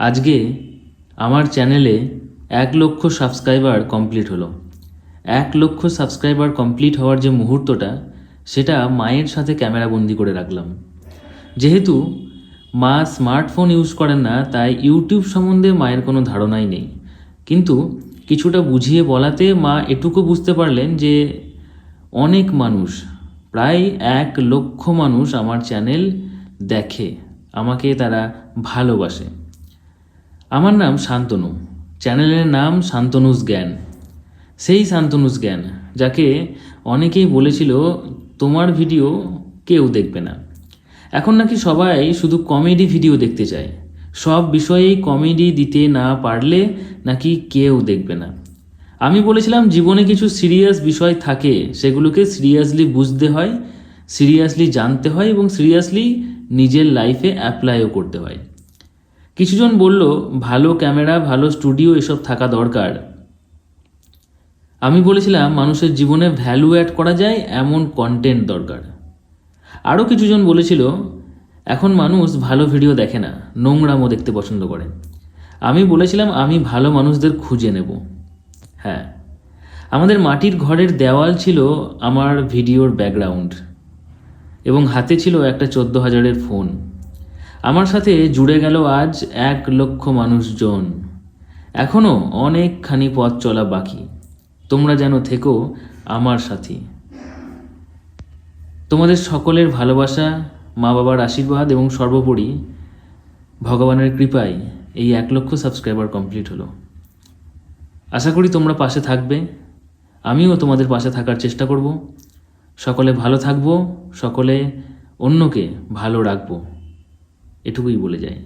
আজকে আমার চ্যানেলে এক লক্ষ সাবস্ক্রাইবার কমপ্লিট হলো। এক লক্ষ সাবস্ক্রাইবার কমপ্লিট হওয়ার যে মুহূর্তটা, সেটা মায়ের সাথে ক্যামেরা বন্দি করে রাখলাম। যেহেতু মা স্মার্টফোন ইউজ করেন না, তাই ইউটিউব সম্বন্ধে মায়ের কোনো ধারণাই নেই। কিন্তু কিছুটা বুঝিয়ে বলাতে মা এটুকু বুঝতে পারলেন যে অনেক মানুষ, প্রায় এক লক্ষ মানুষ আমার চ্যানেল দেখে, আমাকে তারা ভালোবাসে। আমার নাম শান্তনু। চ্যানেলের নাম শান্তনুস জ্ঞান। সেই শান্তনুস জ্ঞান, যাকে অনেকেই বলেছিল, তোমার ভিডিও কেউ দেখবে না। এখন নাকি সবাই শুধু কমেডি ভিডিও দেখতে চায়। সব বিষয়েই কমেডি দিতে না পারলে নাকি কেউ দেখবে না। আমি বলেছিলাম, জীবনে কিছু সিরিয়াস বিষয় থাকে, সেগুলোকে সিরিয়াসলি বুঝতে হয়, সিরিয়াসলি জানতে হয় এবং সিরিয়াসলি নিজের লাইফে অ্যাপ্লাইও করতে হয়। কিছুজন বলল, ভালো ক্যামেরা, ভালো স্টুডিও, এসব থাকা দরকার। আমি বলেছিলাম, মানুষের জীবনে ভ্যালু অ্যাড করা যায়, এমন কন্টেন্ট দরকার। আরও কিছুজন বলেছিল, এখন মানুষ ভালো ভিডিও দেখে না, নোংরামও দেখতে পছন্দ করে। আমি বলেছিলাম, আমি ভালো মানুষদের খুঁজে নেব। হ্যাঁ আমাদের মাটির ঘরের দেওয়াল ছিল আমার ভিডিওর ব্যাকগ্রাউন্ড এবং হাতে ছিল একটা চোদ্দ হাজারের ফোন আমার সাথে জুড়ে গেল আজ এক লক্ষ মানুষজন। এখনও অনেকখানি পথ চলা বাকি। তোমরা যেন থেকো আমার সাথী। তোমাদের সকলের ভালোবাসা মা বাবার আশীর্বাদ এবং সর্বোপরি ভগবানের কৃপায় এই এক লক্ষ সাবস্ক্রাইবার কমপ্লিট হলো। আশা করি তোমরা পাশে থাকবে। আমিও তোমাদের পাশে থাকার চেষ্টা করব। সকলে ভালো থাকব, সকলে অন্যকে ভালো রাখব। এটুকুই বলে যাই।